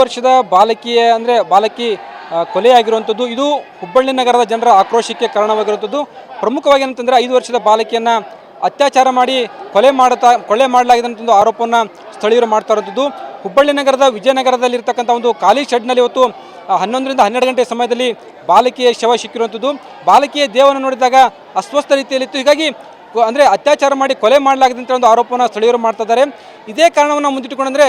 ವರ್ಷದ ಬಾಲಕಿಯ ಅಂದರೆ ಬಾಲಕಿ ಕೊಲೆಯಾಗಿರುವಂಥದ್ದು ಇದು ಹುಬ್ಬಳ್ಳಿ ನಗರದ ಜನರ ಆಕ್ರೋಶಕ್ಕೆ ಕಾರಣವಾಗಿರುವಂಥದ್ದು ಪ್ರಮುಖವಾಗಿ ಏನಂತಂದರೆ ಐದು ವರ್ಷದ ಬಾಲಕಿಯನ್ನು ಅತ್ಯಾಚಾರ ಮಾಡಿ ಕೊಲೆ ಮಾಡುತ್ತಾ, ಕೊಲೆ ಮಾಡಲಾಗಿದೆ ಅಂತ ಒಂದು ಆರೋಪವನ್ನು ಸ್ಥಳೀಯರು ಮಾಡ್ತಾ ಇರುವಂಥದ್ದು ಹುಬ್ಬಳ್ಳಿ ನಗರದ ವಿಜಯನಗರದಲ್ಲಿರ್ತಕ್ಕಂಥ ಒಂದು ಖಾಲಿ ಶೆಡ್ನಲ್ಲಿ ಇವತ್ತು ಹನ್ನೊಂದರಿಂದ ಹನ್ನೆರಡು ಗಂಟೆ ಸಮಯದಲ್ಲಿ ಬಾಲಕಿಯ ಶವ ಸಿಕ್ಕಿರುವಂಥದ್ದು ಬಾಲಕಿಯ ದೇಹವನ್ನು ನೋಡಿದಾಗ ಅಸ್ವಸ್ಥ ರೀತಿಯಲ್ಲಿತ್ತು. ಹೀಗಾಗಿ ಅಂದ್ರೆ ಅತ್ಯಾಚಾರ ಮಾಡಿ ಕೊಲೆ ಮಾಡಲಾಗಿದೆ ಅಂತ ಒಂದು ಆರೋಪವನ್ನು ಸ್ಥಳೀಯರು ಮಾಡ್ತಾ ಇದ್ದಾರೆ. ಇದೇ ಕಾರಣವನ್ನು ಮುಂದಿಟ್ಟುಕೊಂಡಂದ್ರೆ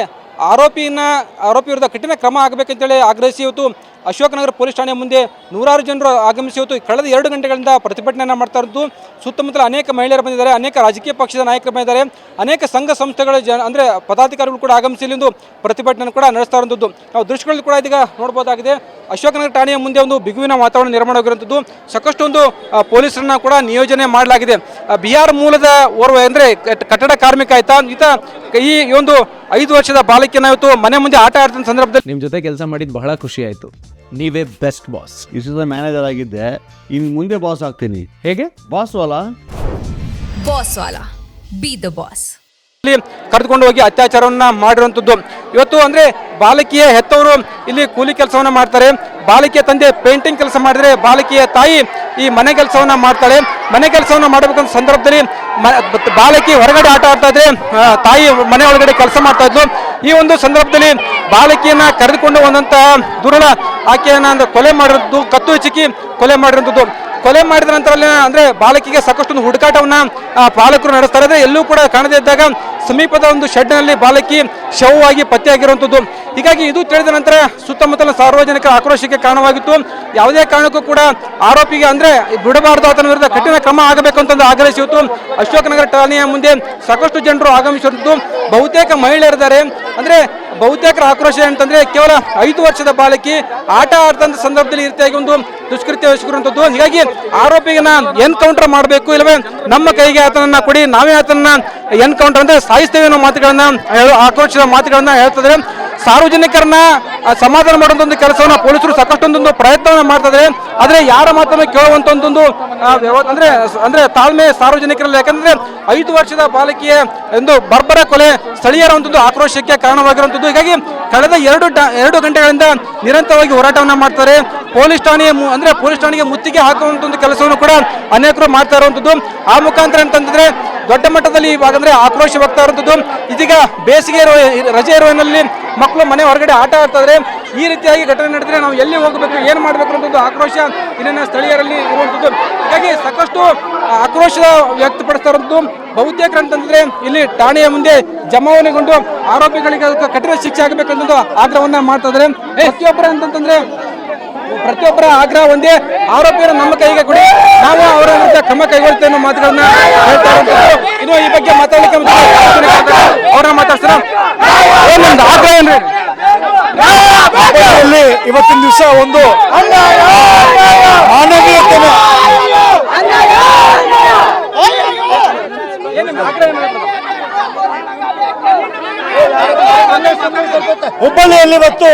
ಆರೋಪಿನ ಆರೋಪಿ ವಿರುದ್ಧ ಕಠಿಣ ಕ್ರಮ ಆಗಬೇಕಂತೇಳಿ ಆಗ್ರಹಿಸಿ ಇವತ್ತು ಅಶೋಕನಗರ ಪೊಲೀಸ್ ಠಾಣೆ ಮುಂದೆ ನೂರಾರು ಜನರು ಆಗಮಿಸಿ ಇವತ್ತು ಕಳೆದ ಎರಡು ಗಂಟೆಗಳಿಂದ ಪ್ರತಿಭಟನೆಯನ್ನು ಮಾಡ್ತಾ ಇರೋದು. ಸುತ್ತಮುತ್ತಲ ಅನೇಕ ಮಹಿಳೆಯರು ಬಂದಿದ್ದಾರೆ, ಅನೇಕ ರಾಜಕೀಯ ಪಕ್ಷದ ನಾಯಕರು ಬಂದಿದ್ದಾರೆ, ಅನೇಕ ಸಂಘ ಸಂಸ್ಥೆಗಳ ಜನ ಅಂದರೆ ಪದಾಧಿಕಾರಿಗಳು ಕೂಡ ಆಗಮಿಸಿ ಇಲ್ಲಿಂದು ಪ್ರತಿಭಟನೆ ಕೂಡ ನಡೆಸ್ತಾ ಇರುವಂಥದ್ದು ನಾವು ದೃಶ್ಯಗಳಲ್ಲಿ ಕೂಡ ಇದೀಗ ನೋಡ್ಬೋದಾಗಿದೆ. ಅಶೋಕನಗರ ಠಾಣೆಯ ಮುಂದೆ ಒಂದು ಬಿಗುವಿನ ವಾತಾವರಣ ನಿರ್ಮಾಣವಾಗಿರುವಂಥದ್ದು ಸಾಕಷ್ಟು ಒಂದು ಪೊಲೀಸರನ್ನ ಕೂಡ ನಿಯೋಜನೆ ಮಾಡಲಾಗಿದೆ. ಬಿಹಾರ್ ಮೂಲದ ಓರ್ವ ಅಂದರೆ ಕಟ್ಟಡ ಕಾರ್ಮಿಕ ಆಯ್ತಾ? ಈತ ಈ ಒಂದು ಐದು ವರ್ಷದ ಬಾಲಕಿಯನ್ನ ಇವತ್ತು ಮನೆ ಮುಂದೆ ಆಟ ಆಡ್ತಿದ್ದ ಸಂದರ್ಭದಲ್ಲಿ ನಿಮ್ಮ ಜೊತೆ ಕೆಲಸ ಮಾಡಿದ್ದು ಬಹಳ ಖುಷಿ ಆಯಿತು. ನೀವೇ ಬೆಸ್ಟ್ ಬಾಸ್ ಇಸ್ ದಿವಸ ಮ್ಯಾನೇಜರ್ ಆಗಿದ್ದೆ. ಇನ್ನು ಮುಂದೆ ಬಾಸ್ ಆಗ್ತೀನಿ. ಹೇಗೆ? ಬಾಸ್ ಅಲ್ಲ ಬಾಸ್ ವಾಲಾ. ಬಿ ದ ಬಾಸ್ ಕರೆದುಕೊಂಡು ಹೋಗಿ ಅತ್ಯಾಚಾರವನ್ನ ಮಾಡಿರುವಂಥದ್ದು ಇವತ್ತು ಅಂದ್ರೆ ಬಾಲಕಿಯ ಹೆತ್ತವರು ಇಲ್ಲಿ ಕೂಲಿ ಕೆಲಸವನ್ನ ಮಾಡ್ತಾರೆ. ಬಾಲಕಿಯ ತಂದೆ ಪೇಂಟಿಂಗ್ ಕೆಲಸ ಮಾಡಿದ್ರೆ ಬಾಲಕಿಯ ತಾಯಿ ಈ ಮನೆ ಕೆಲಸವನ್ನ ಮಾಡ್ತಾಳೆ. ಮನೆ ಕೆಲಸವನ್ನ ಮಾಡಬೇಕಂತ ಸಂದರ್ಭದಲ್ಲಿ ಬಾಲಕಿ ಹೊರಗಡೆ ಆಟ ಆಡ್ತಾ ಇದ್ರೆ ತಾಯಿ ಮನೆ ಒಳಗಡೆ ಕೆಲಸ ಮಾಡ್ತಾ ಇದ್ಲು. ಈ ಒಂದು ಸಂದರ್ಭದಲ್ಲಿ ಬಾಲಕಿಯನ್ನ ಕರೆದುಕೊಂಡು ಬಂದಂತಹ ದುರುಳ ಆಕೆಯನ್ನ ಕೊಲೆ ಮಾಡಿರೋದು ಕತ್ತು ಚಿಕ್ಕಿ ಕೊಲೆ ಮಾಡಿರುವಂಥದ್ದು ಕೊಲೆ ಮಾಡಿದ ನಂತರ ಅಂದ್ರೆ ಬಾಲಕಿಗೆ ಸಾಕಷ್ಟು ಒಂದು ಹುಡುಕಾಟವನ್ನ ಪಾಲಕರು ನಡೆಸ್ತಾರೆ ಎಲ್ಲೂ ಕೂಡ ಕಾಣದೇ ಇದ್ದಾಗ ಸಮೀಪದ ಒಂದು ಶೆಡ್ನಲ್ಲಿ ಬಾಲಕಿ ಶವವಾಗಿ ಪತ್ತೆಯಾಗಿರುವಂಥದ್ದು ಹೀಗಾಗಿ ಇದು ತಿಳಿದ ನಂತರ ಸುತ್ತಮುತ್ತಲ ಸಾರ್ವಜನಿಕರ ಆಕ್ರೋಶಕ್ಕೆ ಕಾರಣವಾಗಿತ್ತು. ಯಾವುದೇ ಕಾರಣಕ್ಕೂ ಕೂಡ ಆರೋಪಿಗೆ ಅಂದ್ರೆ ಬಿಡಬಾರದು ಆತನ ವಿರುದ್ಧ ಕಠಿಣ ಕ್ರಮ ಆಗಬೇಕು ಅಂತಂದು ಆಗ್ರಹಿಸಿತ್ತು ಆಗ್ರಹಿಸಿತ್ತು ಅಶೋಕನಗರ ಠಾಣೆಯ ಮುಂದೆ ಸಾಕಷ್ಟು ಜನರು ಆಗಮಿಸಿರುವುದು ಬಹುತೇಕ ಮಹಿಳೆಯರಿದ್ದಾರೆ. ಅಂದ್ರೆ ಬಹುತೇಕರ ಆಕ್ರೋಶ ಅಂತಂದ್ರೆ ಕೇವಲ ಐದು ವರ್ಷದ ಬಾಲಕಿ ಆಟ ಆಡ್ತಂತ ಸಂದರ್ಭದಲ್ಲಿ ಇರ್ತಾಗಿ ಒಂದು ದುಷ್ಕೃತ್ಯ ಎಸಗಿರುವಂಥದ್ದು ಹೀಗಾಗಿ ಆರೋಪಿಗನ ಎನ್ಕೌಂಟರ್ ಮಾಡಬೇಕು ಇಲ್ಲವೇ ನಮ್ಮ ಕೈಗೆ ಆತನನ್ನ ಕೊಡಿ, ನಾವೇ ಆತನನ್ನ ಎನ್ಕೌಂಟರ್ ಅಂದ್ರೆ ಸಾಯಿಸ್ತೇವೆ ಅನ್ನೋ ಮಾತುಗಳನ್ನ ಆಕ್ರೋಶದ ಮಾತುಗಳನ್ನ ಹೇಳ್ತಿದ್ರೆ ಸಾರ್ವಜನಿಕರನ್ನ ಸಮಾಧಾನ ಮಾಡುವಂತ ಒಂದು ಕೆಲಸವನ್ನ ಪೊಲೀಸರು ಸಾಕಷ್ಟೊಂದೊಂದು ಪ್ರಯತ್ನವನ್ನ ಮಾಡ್ತಾರೆ ಆದ್ರೆ ಯಾರ ಮಾತನ್ನು ಕೇಳುವಂತ ಒಂದು ಅಂದ್ರೆ ಅಂದ್ರೆ ತಾಳ್ಮೆ ಸಾರ್ವಜನಿಕರಲ್ಲಿ. ಯಾಕಂದ್ರೆ ಐದು ವರ್ಷದ ಬಾಲಕಿಯ ಒಂದು ಬರ್ಬರ ಕೊಲೆ ಸ್ಥಳೀಯರ ಒಂದು ಆಕ್ರೋಶಕ್ಕೆ ಕಾರಣವಾಗಿರುವಂತದ್ದು. ಹೀಗಾಗಿ ಕಳೆದ ಎರಡು ಎರಡು ಗಂಟೆಗಳಿಂದ ನಿರಂತರವಾಗಿ ಹೋರಾಟವನ್ನ ಮಾಡ್ತಾರೆ. ಪೊಲೀಸ್ ಠಾಣೆಯ ಅಂದ್ರೆ ಪೊಲೀಸ್ ಠಾಣೆಗೆ ಮುತ್ತಿಗೆ ಹಾಕುವಂತ ಒಂದು ಕೆಲಸವನ್ನು ಕೂಡ ಅನೇಕರು ಮಾಡ್ತಾ ಇರುವಂತದ್ದು. ಆ ಮುಖಾಂತರ ಅಂತಂದ್ರೆ ದೊಡ್ಡ ಮಟ್ಟದಲ್ಲಿ ಇವಾಗಂದ್ರೆ ಆಕ್ರೋಶ ವ್ಯಕ್ತ ಇರುವಂತದ್ದು ಇದೀಗ ಬೇಸಿಗೆ ಇರುವ ರಜೆ ಇರುವಲ್ಲಿ ಮಕ್ಕಳು ಮನೆ ಹೊರಗಡೆ ಆಟ ಆಡ್ತಾರೆ ಈ ರೀತಿಯಾಗಿ ಘಟನೆ ನಡೆದ್ರೆ ನಾವು ಎಲ್ಲಿ ಹೋಗಬೇಕು, ಏನು ಮಾಡಬೇಕು ಅನ್ನೋದು ಆಕ್ರೋಶ ಇಲ್ಲಿನ ಸ್ಥಳೀಯರಲ್ಲಿ ಇರುವಂಥದ್ದು. ಹೀಗಾಗಿ ಸಾಕಷ್ಟು ಆಕ್ರೋಶ ವ್ಯಕ್ತಪಡಿಸ್ತಾ ಇರುವಂಥದ್ದು. ಬಹುತೇಕರು ಅಂತಂದ್ರೆ ಇಲ್ಲಿ ಠಾಣೆಯ ಮುಂದೆ ಜಮಾವಣೆಗೊಂಡು ಆರೋಪಿಗಳಿಗೆ ಕಠಿಣ ಶಿಕ್ಷೆ ಆಗಬೇಕಂತ ಆಗ್ರಹವನ್ನು ಮಾಡ್ತಾ ಇದ್ದಾರೆ. ಪ್ರತಿಯೊಬ್ಬರ ಅಂತಂದ್ರೆ ಪ್ರತಿಯೊಬ್ಬರ ಆಗ್ರಹ ಒಂದೇ. ಆರೋಪಿಯನ್ನು ನಮ್ಮ ಕೈಗೆ ಕೊಡಿ. ನಾವು ಅವರ ವಿರುದ್ಧ ಕ್ರಮ ಕೈಗೊಳ್ತೇವೆ ಅನ್ನೋ ಮಾತುಗಳನ್ನ ಹೇಳ್ತಾ ಇದು ಇನ್ನು ಈ ಬಗ್ಗೆ ಮಾತಾಡಲಿಕ್ಕೆ ಅವ್ರನ್ನ ಮಾತಾಡ್ತಾರ ಏನ್ ನಿಮ್ದು ಆಗ್ರಹ ಏನ್ರಿ? ಇವತ್ತಿನ ದಿವಸ ಒಂದು ಮಾನವೀಯತೆ ಏನ್ ನಿಮ್ದು ಆಗ್ರಹ ಏನ್ರಿ? ಹುಬ್ಬಳ್ಳಿಯಲ್ಲಿ ಇವತ್ತು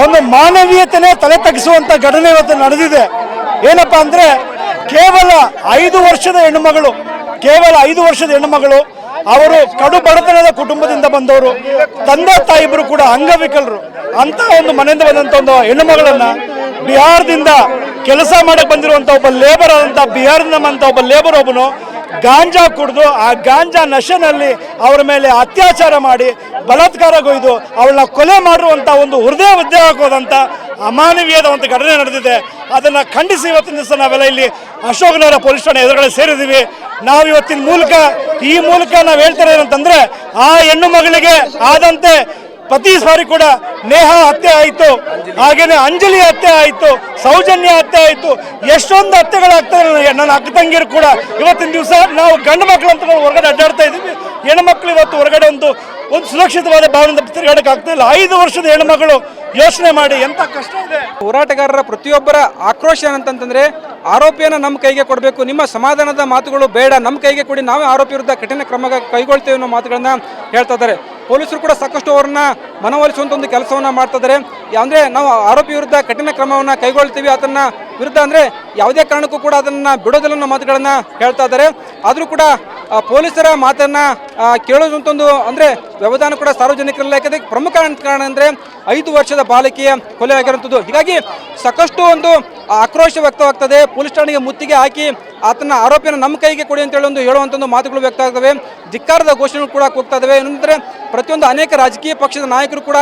ಒಂದು ಮಾನವೀಯತೆನೇ ತಲೆ ತಗ್ಗಿಸುವಂತ ಘಟನೆ ಇವತ್ತು ನಡೆದಿದೆ. ಏನಪ್ಪಾ ಅಂದ್ರೆ ಕೇವಲ ಐದು ವರ್ಷದ ಹೆಣ್ಣುಮಗಳು, ಕೇವಲ ಐದು ವರ್ಷದ ಹೆಣ್ಣುಮಗಳು, ಅವರು ಕಡು ಬಡತನದ ಕುಟುಂಬದಿಂದ ಬಂದವರು, ತಂದೆ ತಾಯಿ ಇಬ್ಬರು ಕೂಡ ಅಂಗವಿಕಲರು. ಅಂತ ಒಂದು ಮನೆಯಿಂದ ಬಂದಂತ ಒಂದು ಹೆಣ್ಣುಮಗಳನ್ನ ಬಿಹಾರದಿಂದ ಕೆಲಸ ಮಾಡಕ್ ಬಂದಿರುವಂತ ಒಬ್ಬ ಲೇಬರ್ ಆದಂತ ಬಿಹಾರದಿಂದ ಬಂದಂತ ಒಬ್ಬ ಲೇಬರ್ ಒಬ್ಬನು ಗಾಂಜಾ ಕುಡಿದು ಆ ಗಾಂಜಾ ನಶೆನಲ್ಲಿ ಅವರ ಮೇಲೆ ಅತ್ಯಾಚಾರ ಮಾಡಿ ಬಲಾತ್ಕಾರಗೊಯ್ದು ಅವಳನ್ನ ಕೊಲೆ ಮಾಡಿರುವಂತ ಒಂದು ಹೃದಯ ಉದ್ದೇ ಹಾಕೋದಂತ ಅಮಾನವೀಯದ ಒಂದು ಘಟನೆ ನಡೆದಿದೆ. ಅದನ್ನ ಖಂಡಿಸಿ ಇವತ್ತಿನ ದಿವಸ ನಾವೆಲ್ಲ ಇಲ್ಲಿ ಅಶೋಕನಗರ ಪೊಲೀಸ್ ಠಾಣೆ ಎದುರುಗಡೆ ಸೇರಿದ್ದೀವಿ. ನಾವು ಇವತ್ತಿನ ಮೂಲಕ ಈ ಮೂಲಕ ನಾವು ಹೇಳ್ತಾರೆ ಏನಂತಂದ್ರೆ ಆ ಹೆಣ್ಣು ಮಗಳಿಗೆ ಆದಂತೆ ಪ್ರತಿ ಸಾರಿ ಕೂಡ ನೇಹ ಹತ್ಯೆ ಆಯಿತು, ಹಾಗೇನೆ ಅಂಜಲಿ ಹತ್ಯೆ ಆಯಿತು, ಸೌಜನ್ಯ ಹತ್ಯೆ ಆಯಿತು, ಎಷ್ಟೊಂದು ಹತ್ಯೆಗಳಾಗ್ತದೆ ನನ್ನ- ಅಕ್ಕ ತಂಗಿರು ಕೂಡ ಇವತ್ತಿನ ದಿವಸ ನಾವು ಗಂಡು ಮಕ್ಕಳು ಅಂತ ನಾವು ಹೊರಗಡೆ ಅಡ್ಡಾಡ್ತಾ ಇದ್ದೀವಿ. ಹೆಣ್ಮಕ್ಳು ಇವತ್ತು ಹೊರಗಡೆ ಒಂದು ಒಂದು ಸುರಕ್ಷಿತವಾದ ಭಾವನೆಯಿಂದ ತಿರುಗಾಡಕ್ಕೆ ಆಗ್ತಾ ಇಲ್ಲ. ಐದು ವರ್ಷದ ಹೆಣ್ಮಗಳು ಯೋಚನೆ ಮಾಡಿ ಎಂತ ಕಷ್ಟ ಇದೆ. ಹೋರಾಟಗಾರರ ಪ್ರತಿಯೊಬ್ಬರ ಆಕ್ರೋಶ ಏನಂತಂದ್ರೆ ಆರೋಪಿಯನ್ನು ನಮ್ಮ ಕೈಗೆ ಕೊಡಬೇಕು. ನಿಮ್ಮ ಸಮಾಧಾನದ ಮಾತುಗಳು ಬೇಡ. ನಮ್ಮ ಕೈಗೆ ಕೊಡಿ. ನಾವೇ ಆರೋಪಿ ವಿರುದ್ಧ ಕಠಿಣ ಕ್ರಮ ಕೈಗೊಳ್ತೇವೆ ಅನ್ನೋ ಮಾತುಗಳನ್ನ ಹೇಳ್ತಾ ಇದ್ದಾರೆ. ಪೊಲೀಸರು ಕೂಡ ಸಾಕಷ್ಟು ಅವರನ್ನ ಮನವೊಲಿಸುವಂತ ಒಂದು ಕೆಲಸವನ್ನ ಮಾಡ್ತಿದ್ದಾರೆ. ಅಂದ್ರೆ ನಾವು ಆರೋಪಿ ವಿರುದ್ಧ ಕಠಿಣ ಕ್ರಮವನ್ನ ಕೈಗೊಳ್ತೀವಿ. ಅದನ್ನ ವಿರುದ್ಧ ಅಂದ್ರೆ ಯಾವುದೇ ಕಾರಣಕ್ಕೂ ಕೂಡ ಅದನ್ನ ಬಿಡೋದಿಲ್ಲ ಅನ್ನೋ ಮಾತುಗಳನ್ನ ಹೇಳ್ತಾ ಇದ್ದಾರೆ. ಆದರೂ ಕೂಡ ಪೊಲೀಸರ ಮಾತನ್ನ ಕೇಳೋದಂತ ಒಂದು ಅಂದ್ರೆ ವ್ಯವಧಾನ ಕೂಡ ಸಾರ್ವಜನಿಕರಲ್ಲ ಯಾಕಂದ್ರೆ ಪ್ರಮುಖ ಕಾರಣ ಅಂದ್ರೆ ಐದು ವರ್ಷದ ಬಾಲಕಿಯ ಕೊಲೆ ಆಗಿರುವಂಥದ್ದು ಹೀಗಾಗಿ ಸಾಕಷ್ಟು ಒಂದು ಆಕ್ರೋಶ ವ್ಯಕ್ತವಾಗ್ತದೆ. ಪೊಲೀಸ್ ಠಾಣೆಗೆ ಮುತ್ತಿಗೆ ಹಾಕಿ ಆತನ ಆರೋಪಿಯನ್ನು ನಮ್ಮ ಕೈಗೆ ಕೊಡಿ ಅಂತೇಳಿ ಒಂದು ಹೇಳುವಂಥ ಒಂದು ಮಾತುಗಳು ವ್ಯಕ್ತ ಆಗ್ತವೆ. ಧಿಕ್ಕಾರದ ಘೋಷಣೆಗಳು ಕೂಡ ಕೂಗ್ತಾ ಇದ್ದಾವೆ ಏನಂದರೆ ಪ್ರತಿಯೊಂದು ಅನೇಕ ರಾಜಕೀಯ ಪಕ್ಷದ ನಾಯಕರು ಕೂಡ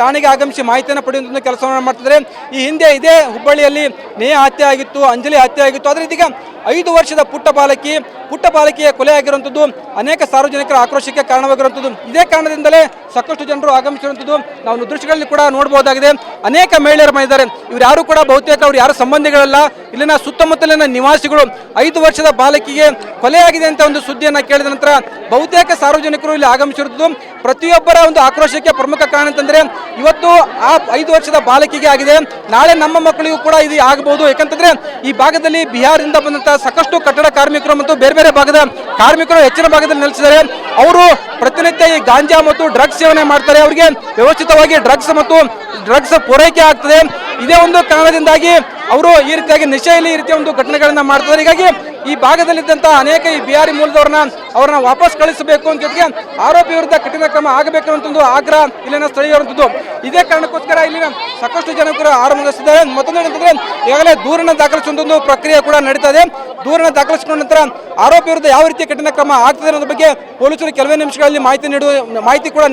ಠಾಣೆಗೆ ಆಗಮಿಸಿ ಮಾಹಿತಿಯನ್ನು ಪಡೆಯುವಂಥ ಕೆಲಸವನ್ನು ಮಾಡ್ತಿದ್ದಾರೆ. ಈ ಹಿಂದೆ ಇದೇ ಹುಬ್ಬಳ್ಳಿಯಲ್ಲಿ ನೇಹ ಹತ್ಯೆ ಆಗಿತ್ತು, ಅಂಜಲಿ ಹತ್ಯೆ ಆಗಿತ್ತು. ಆದರೆ ಇದೀಗ ಐದು ವರ್ಷದ ಪುಟ್ಟ ಬಾಲಕಿ, ಪುಟ್ಟ ಬಾಲಕಿಯ ಕೊಲೆ ಆಗಿರುವಂಥದ್ದು ಅನೇಕ ಸಾರ್ವಜನಿಕರ ಆಕ್ರೋಶಕ್ಕೆ ಕಾರಣವಾಗಿರುವಂಥದ್ದು ಇದೇ ಕಾರಣದಿಂದಲೇ ಸಾಕಷ್ಟು ಜನರು ಆಗಮಿಸಿರುವಂಥದ್ದು ನಾವು ದೃಶ್ಯಗಳಲ್ಲಿ ಕೂಡ ನೋಡಬಹುದಾಗಿದೆ. ಅನೇಕ ಮಹಿಳೆಯರು ಇದ್ದಾರೆ. ಇವರು ಯಾರು ಕೂಡ ಬಹುತೇಕ ಅವ್ರು ಯಾರು ಸಂಬಂಧಿಗಳಲ್ಲ. ಇಲ್ಲಿನ ಸುತ್ತಮುತ್ತಲಿನ ನಿವಾಸಿಗಳು ಐದು ವರ್ಷದ ಬಾಲಕಿಗೆ ಕೊಲೆಯಾಗಿದೆ ಅಂತ ಒಂದು ಸುದ್ದಿಯನ್ನು ಕೇಳಿದ ನಂತರ ಬಹುತೇಕ ಸಾರ್ವಜನಿಕರು ಇಲ್ಲಿ ಆಗಮಿಸಿರುವುದು ಪ್ರತಿಯೊಬ್ಬರ ಒಂದು ಆಕ್ರೋಶಕ್ಕೆ ಪ್ರಮುಖ ಕಾರಣ ಅಂತಂದರೆ ಇವತ್ತು ಆ ಐದು ವರ್ಷದ ಬಾಲಕಿಗೆ ಆಗಿದೆ. ನಾಳೆ ನಮ್ಮ ಮಕ್ಕಳಿಗೂ ಕೂಡ ಇದು ಆಗಬಹುದು. ಯಾಕಂತಂದರೆ ಈ ಭಾಗದಲ್ಲಿ ಬಿಹಾರದಿಂದ ಬಂದಂತಹ ಸಾಕಷ್ಟು ಕಟ್ಟಡ ಕಾರ್ಮಿಕರು ಮತ್ತು ಬೇರೆ ಬೇರೆ ಭಾಗದ ಕಾರ್ಮಿಕರು ಹೆಚ್ಚಿನ ಭಾಗದಲ್ಲಿ ನೆಲೆಸಿದ್ದಾರೆ. ಅವರು ಪ್ರತಿನಿತ್ಯ ಈ ಗಾಂಜಾ ಮತ್ತು ಡ್ರಗ್ಸ್ ಸೇವನೆ ಮಾಡ್ತಾರೆ. ಅವರಿಗೆ ವ್ಯವಸ್ಥಿತವಾಗಿ ಡ್ರಗ್ಸ್ ಮತ್ತು ಡ್ರಗ್ಸ್ ಪೂರೈಕೆ ಆಗ್ತದೆ. ಇದೇ ಒಂದು ಕಾರಣದಿಂದಾಗಿ ಅವರು ಈ ರೀತಿಯಾಗಿ ನಿಶೆಯಲ್ಲಿ ಈ ರೀತಿಯ ಒಂದು ಘಟನೆಗಳನ್ನ ಮಾಡ್ತಾರೆ ಹೀಗಾಗಿ ಈ ಭಾಗದಲ್ಲಿದ್ದಂತಹ ಅನೇಕ ಈ ಬಿಹಾರಿ ಮೂಲದವ್ರನ್ನ ಅವ್ರನ್ನ ವಾಪಸ್ ಕಳಿಸಬೇಕು ಅಂತ ಜೊತೆಗೆ ಆರೋಪಿ ವಿರುದ್ಧ ಕಠಿಣ ಕ್ರಮ ಆಗಬೇಕು ಅಂತ ಒಂದು ಆಗ್ರಹ ಇಲ್ಲಿನ ಸ್ಥಳೀಯರಂತದ್ದು ಇದೇ ಕಾರಣಕ್ಕೋಸ್ಕರ ಇಲ್ಲಿನ ಸಾಕಷ್ಟು ಜನ ಕೂಡ ಮತ್ತೊಂದು ಏನಂತಂದ್ರೆ ಈಗಾಗಲೇ ದೂರನ್ನ ದಾಖಲಿಸುವಂತಂದು ಪ್ರಕ್ರಿಯೆ ಕೂಡ ನಡೀತಾ ಇದೆ. ದೂರನ್ನ ದಾಖಲಿಸಿಕೊಂಡ ನಂತರ ಆರೋಪಿ ವಿರುದ್ಧ ಯಾವ ರೀತಿ ಕಠಿಣ ಕ್ರಮ ಆಗ್ತದೆ ಅನ್ನೋದ್ರ ಬಗ್ಗೆ ಪೊಲೀಸರು ಕೆಲವೇ ನಿಮಿಷಗಳಲ್ಲಿ ಮಾಹಿತಿ ನೀಡುವ ಮಾಹಿತಿ ಕೂಡ